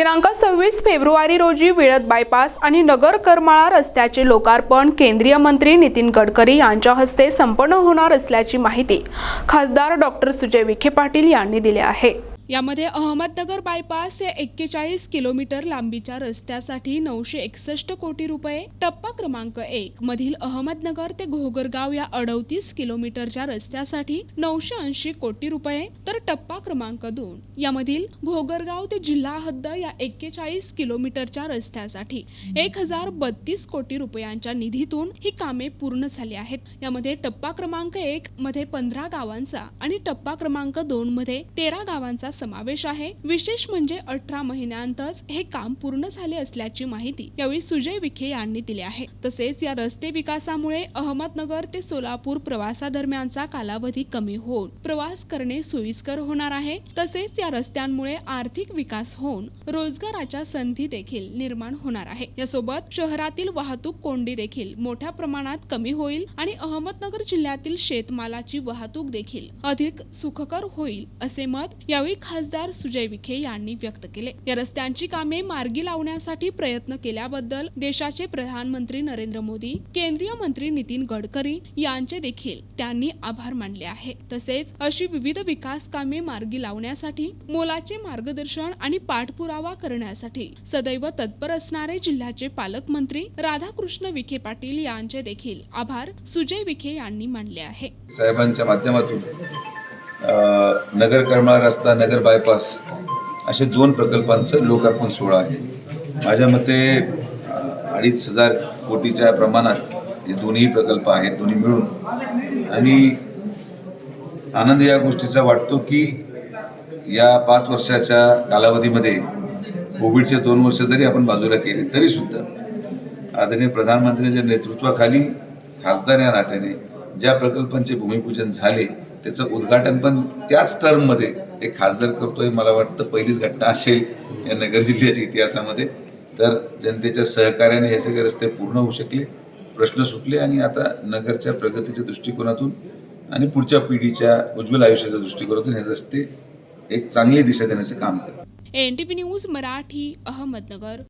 दिनांक सव्वीस फेब्रुवारी रोजी विळद बायपास आणि नगर करमाळा रस्त्याचे लोकार्पण केंद्रीय मंत्री नितीन गडकरी यांच्या हस्ते संपन्न होणार असल्याची माहिती खासदार डॉक्टर सुजय विखे पाटील यांनी दिली आहे. यामध्ये अहमदनगर बायपास या एक्केचाळीस किलोमीटर लांबीच्या रस्त्यासाठी नऊशे एकसष्ट कोटी रुपये. टप्पा क्रमांक एक मधील अहमदनगर ते घोगरगाव या अडतीस किलोमीटरच्या रस्त्यासाठी नऊशे ऐंशी कोटी रुपये. तर टप्पा क्रमांक दोन यामधील घोगरगाव ते जिल्हा हद्द या एक्केचाळीस किलोमीटरच्या रस्त्यासाठी एक हजार बत्तीस कोटी रुपयांच्या निधीतून ही कामे पूर्ण झाली आहेत. यामध्ये टप्पा क्रमांक एक मध्ये पंधरा गावांचा आणि टप्पा क्रमांक दोन मध्ये तेरा गावांचा समावेश आहे. विशेष म्हणजे अठरा महिन्यांतच हे काम पूर्ण झाले असल्याची माहिती यावेळी सुजय विखे यांनी दिली आहे. तसेच या रस्ते विकासामुळे अहमदनगर ते सोलापूर प्रवासादरम्यानचा कालावधी कमी होऊन प्रवास करणे सोयीस्कर होणार आहे. तसेच या रस्त्यांमुळे आर्थिक विकास होऊन रोजगाराच्या संधी देखील निर्माण होणार आहे. यासोबत शहरातील वाहतूक कोंडी देखील मोठ्या प्रमाणात कमी होईल आणि अहमदनगर जिल्ह्यातील शेतमालाची वाहतूक देखील अधिक सुखकर होईल असे मत यावेळी खासदार सुजय विखे यांनी व्यक्त केले. या रस्त्यांची कामे मार्गी लावण्यासाठी प्रयत्न केल्याबद्दल देशाचे प्रधानमंत्री नरेंद्र मोदी केंद्रीय मंत्री नितीन गडकरी यांचे देखील त्यांनी आभार मानले आहे. तसेच अशी विविध विकास कामे मार्गी लावण्यासाठी मोलाचे मार्गदर्शन आणि पाठपुरावा करण्यासाठी सदैव तत्पर असणारे जिल्ह्याचे पालकमंत्री राधाकृष्ण विखे पाटील यांचे देखील आभार सुजय विखे यांनी मानले आहे. साहेबांच्या माध्यमातून नगर करमाळा रस्ता नगर बायपास असे दोन प्रकल्पांचं लोकार्पण सोहळा आहे. माझ्या मते अडीच हजार कोटीच्या प्रमाणात हे दोन्ही प्रकल्प आहेत दोन्ही मिळून. आणि आनंद या गोष्टीचा वाटतो की या पाच वर्षाच्या कालावधीमध्ये कोविडचे दोन वर्ष जरी आपण बाजूला केले तरी सुद्धा आदरणीय प्रधानमंत्र्यांच्या नेतृत्वाखाली खासदार या नात्याने ज्या प्रकल्पांचे भूमिपूजन झाले त्याचं उद्घाटन पण त्याच टर्ममध्ये एक खासदार करतोय मला वाटतं पहिलीच घटना असेल या नगर जिल्ह्याच्या इतिहासामध्ये. तर जनतेच्या सहकार्याने हे सगळे रस्ते पूर्ण होऊ शकले प्रश्न सुटले आणि आता नगरच्या प्रगतीच्या दृष्टिकोनातून आणि पुढच्या पिढीच्या उज्ज्वल आयुष्याच्या दृष्टिकोनातून हे रस्ते एक चांगली दिशा देण्याचे काम करतात. N T P news Marathi Ahmednagar.